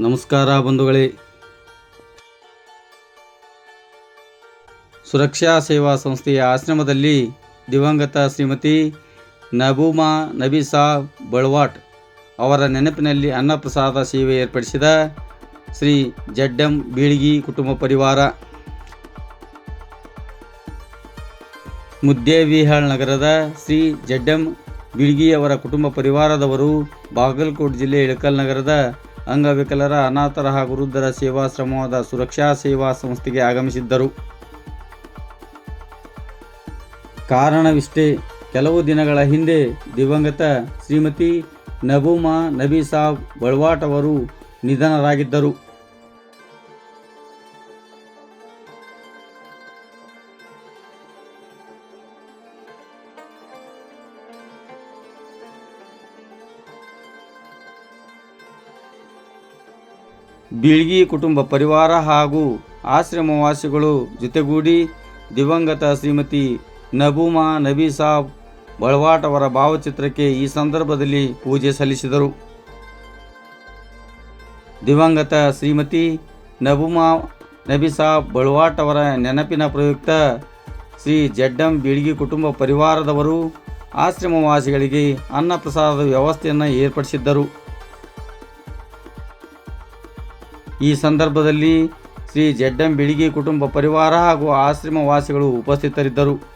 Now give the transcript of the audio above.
ನಮಸ್ಕಾರ ಬಂಧುಗಳೇ. ಸುರಕ್ಷಾ ಸೇವಾ ಸಂಸ್ಥೆಯ ಆಶ್ರಮದಲ್ಲಿ ದಿವಂಗತ ಶ್ರೀಮತಿ ನಬೂಮಾ ನಬೀಸಾ ಬಳ್ವಾಟ್ ಅವರ ನೆನಪಿನಲ್ಲಿ ಅನ್ನಪ್ರಸಾದ ಸೇವೆ ಏರ್ಪಡಿಸಿದ ಶ್ರೀ ಜಡ್ಡಂ ಬೀಳ್ಗಿ ಕುಟುಂಬ ಪರಿವಾರ. ಮುದ್ದೇವಿಹಾಳ್ ನಗರದ ಶ್ರೀ ಜಡ್ಡಂ ಬಿಳ್ಗಿಯವರ ಕುಟುಂಬ ಪರಿವಾರದವರು ಬಾಗಲಕೋಟೆ ಜಿಲ್ಲೆ ಇಳಕಲ್ ನಗರದ ಅಂಗವಿಕಲರ ಅನಾಥರ ಹಾಗೂ ವೃದ್ಧರ ಸೇವಾಶ್ರಮವಾದ ಸುರಕ್ಷಾ ಸೇವಾ ಸಂಸ್ಥೆಗೆ ಆಗಮಿಸಿದ್ದರು. ಕಾರಣವಿಷ್ಟೇ, ಕೆಲವು ದಿನಗಳ ಹಿಂದೆ ದಿವಂಗತ ಶ್ರೀಮತಿ ನಬೂಮಾ ನಬಿ ಸಾಬ್ ಬಳ್ವಾಟ್ ಅವರು ನಿಧನರಾಗಿದ್ದರು. ಬೀಳ್ಗಿ ಕುಟುಂಬ ಪರಿವಾರ ಹಾಗೂ ಆಶ್ರಮವಾಸಿಗಳು ಜೊತೆಗೂಡಿ ದಿವಂಗತ ಶ್ರೀಮತಿ ನಬೂಮಾ ನಬಿ ಸಾಬ್ ಬಳವಾಟ್ ಅವರ ಭಾವಚಿತ್ರಕ್ಕೆ ಈ ಸಂದರ್ಭದಲ್ಲಿ ಪೂಜೆ ಸಲ್ಲಿಸಿದರು. ದಿವಂಗತ ಶ್ರೀಮತಿ ನಬುಮಾ ನಬಿ ಸಾಬ್ ಬಳವಾಟ್ ಅವರ ನೆನಪಿನ ಪ್ರಯುಕ್ತ ಶ್ರೀ ಜಡ್ಡಂ ಬೀಳ್ಗಿ ಕುಟುಂಬ ಪರಿವಾರದವರು ಆಶ್ರಮವಾಸಿಗಳಿಗೆ ಅನ್ನಪ್ರಸಾದದ ವ್ಯವಸ್ಥೆಯನ್ನು ಏರ್ಪಡಿಸಿದ್ದರು. ಈ ಸಂದರ್ಭದಲ್ಲಿ ಶ್ರೀ ಜಡ್ಡಂ ಬಿಳಿಗಿ ಕುಟುಂಬ ಪರಿವಾರ ಹಾಗೂ ಆಶ್ರಮವಾಸಿಗಳು ಉಪಸ್ಥಿತರಿದ್ದರು.